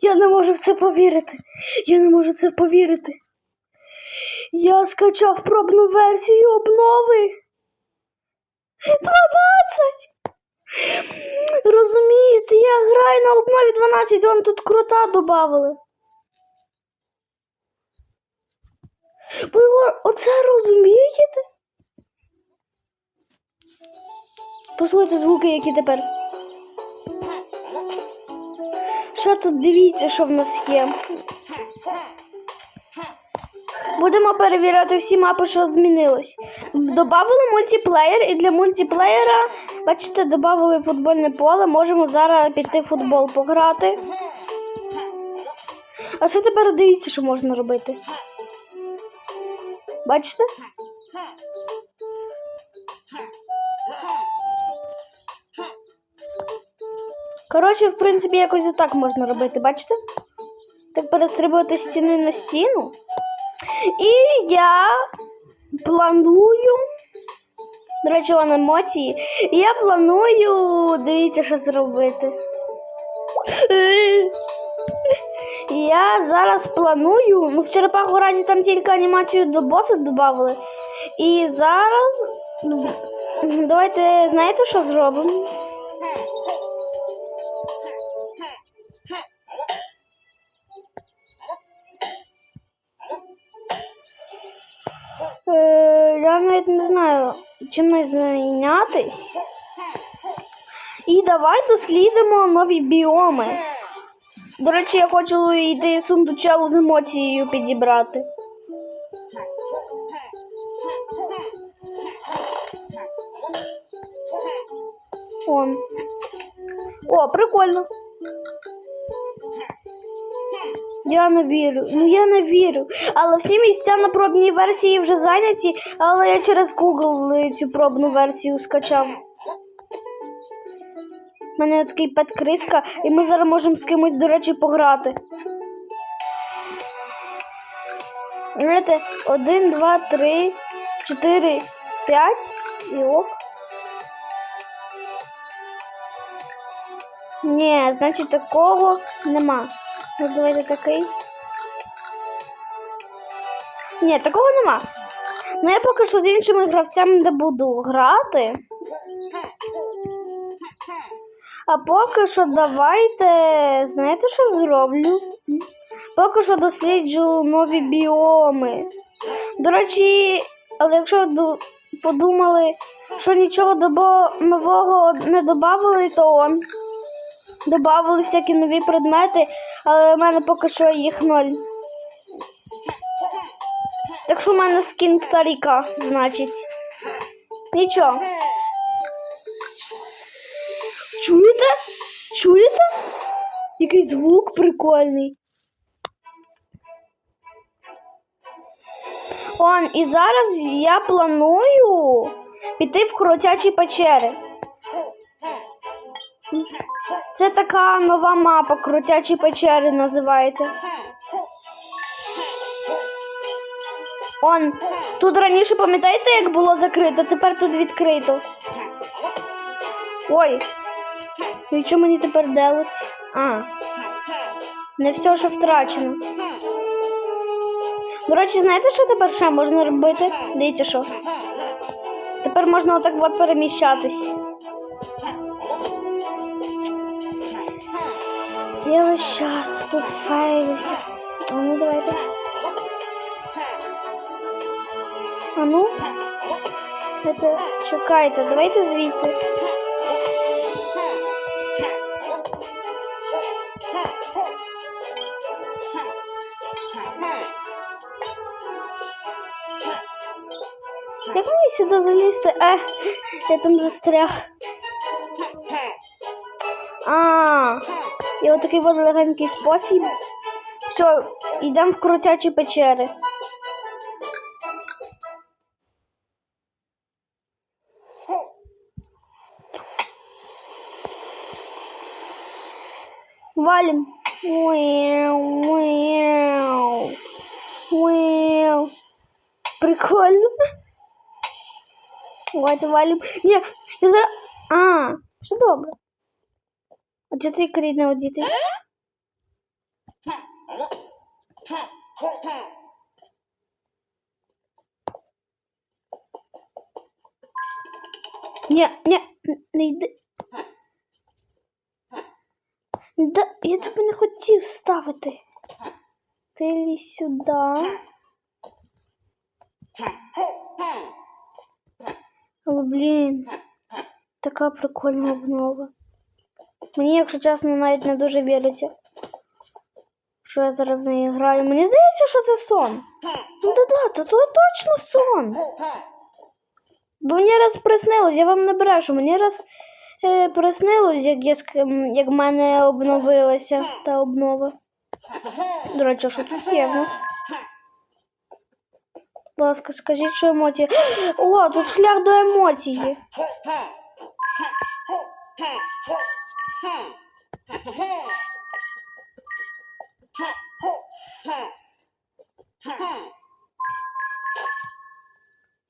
Я не можу в це повірити. Я не можу в це повірити. Я скачав пробну версію обнови. 12! Розумієте, я граю на обнові 12, вам тут крута додавали. Ви оце розумієте? Послухайте звуки, які тепер. Що тут дивіться, що в нас є. Будемо перевіряти всі мапи, що змінилось. Добавили мультиплеєр, і для мультиплеєра, бачите, додали футбольне поле. Можемо зараз піти в футбол пограти. А що тепер дивіться, що можна робити? Бачите? Коротше, в принципі, якось отак можна робити, бачите? Так перестрибувати стіни на стіну. І я планую. До речі, вон емоції. І я планую, дивіться, що зробити. Я зараз планую. Ну, в черепаху раді там тільки анімацію до боса додали. І зараз. Давайте, знаєте, що зробимо? Я навіть не знаю, чим не зайнятись. І давай дослідимо нові біоми. До речі, я хочу йти сундучелу з емоцією підібрати. О. О, прикольно. Я не вірю. Ну я не вірю. Але всі місця на пробній версії вже зайняті, але я через Google цю пробну версію скачав. У мене такий пет криска, і ми зараз можемо з кимось, до речі, пограти. Знаєте, один, два, три, чотири, п'ять і ок. Ні, значить такого нема. Ну, давайте такий. Ні, такого нема. Ну я поки що з іншими гравцями не буду грати. А поки що давайте. Знаєте, що зроблю? Поки що досліджу нові біоми. До речі, але якщо ви подумали, що нічого нового не додавали, то он. Добавили всякі нові предмети, але в мене поки що їх ноль. Так що в мене скін старіка, значить. Нічого. Чуєте? Чуєте? Який звук прикольний. Он, і зараз я планую піти в кротячі печери. Це така нова мапа, крутячі печери називається. Он, тут раніше пам'ятаєте, як було закрито, тепер тут відкрито. Ой. І що мені тепер делать? А. Не все, що втрачено. До речі, знаєте, що тепер ще можна робити? Дивіться що. Тепер можна отак от переміщатись. Я весь час тут фейлюся. А ну давайте. А ну. Это, чекайте, давайте звідси. Як мені сюди залізти? Е, я там застряг. А, І отакий от легенький спосіб. Все, йдемо в крутячі печери. Валим. Прикольно. Давайте валим. Ні, я зараз... А, все добре. А чого ти крід не одіти? Ні, ні, не йди. Да, я тебе не хотів ставити. Ти лізь сюди. Але, блін, така прикольна обнова. Мені, якщо чесно, навіть не дуже віриться, що я зараз в неї граю. Мені здається, що це сон. Ну да-да, та то точно сон. Бо мені раз приснилось, я вам не брешу, мені раз е, приснилось, як, я, як мене обновилася та обнова. До речі, що тут є в нас? Будь ласка, скажіть, що емоції. О, тут шлях до емоції.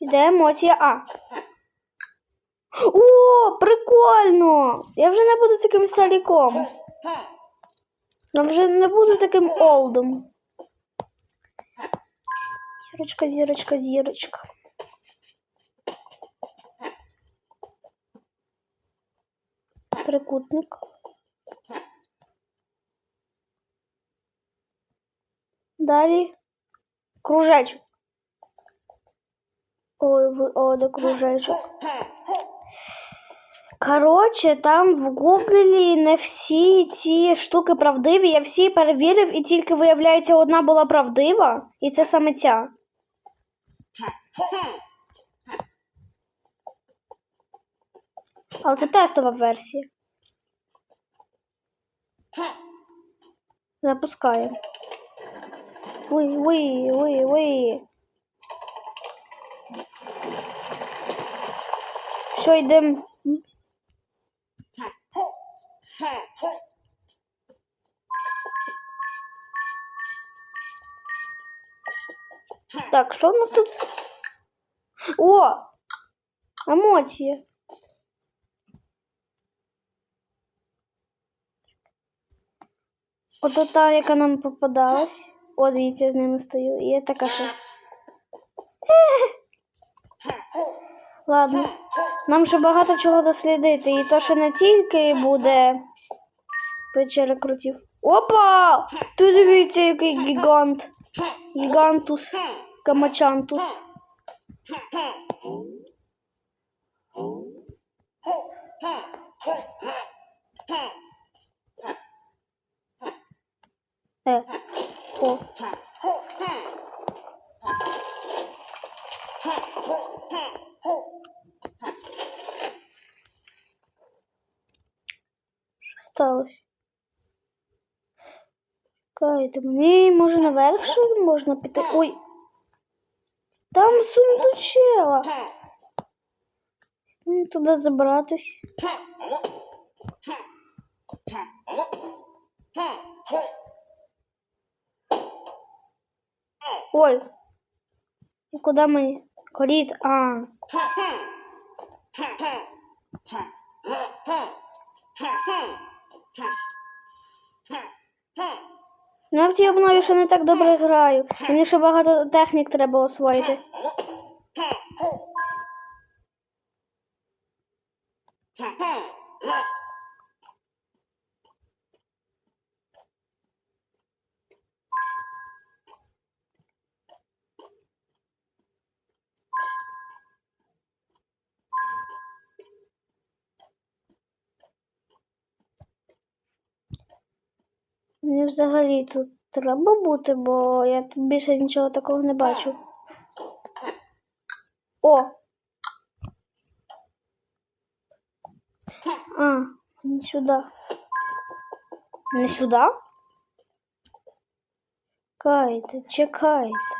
Іде емоція А. О, прикольно! Я вже не буду таким старіком. Я вже не буду таким олдом. Зірочка, зірочка, зірочка. Трикутник. Далі кружечок. Ой, ви- о, де кружечок. Коротше, там в Гуглі не всі ці штуки правдиві. Я всі перевірив, і тільки виявляється, одна була правдива, і це саме ця. Але це тестова версія. Запускаємо. Уй, уй, уй, уй. Що йдемо? Так, що в нас тут? О! Емоції. Ото та, яка нам попадалась. О, дивіться, я з ними стою. І я така що. Ладно. Нам ще багато чого дослідити. І то, що не тільки буде печера крутів. Опа! Ти дивіться, який гігант. Гігантус. Камачантус. Е. О. Що сталося? Чекайте, мені може наверх ще можна піти. Ой. Там сундучела. Мені туди забратись. Ой. І куди мені? Коріт. А. Ну, я обнові ще не так добре граю. Мені ще багато технік треба освоїти. Мені взагалі тут треба бути, бо я тут більше нічого такого не бачу. О! А, не сюди. Не сюди? Чекайте, чекайте.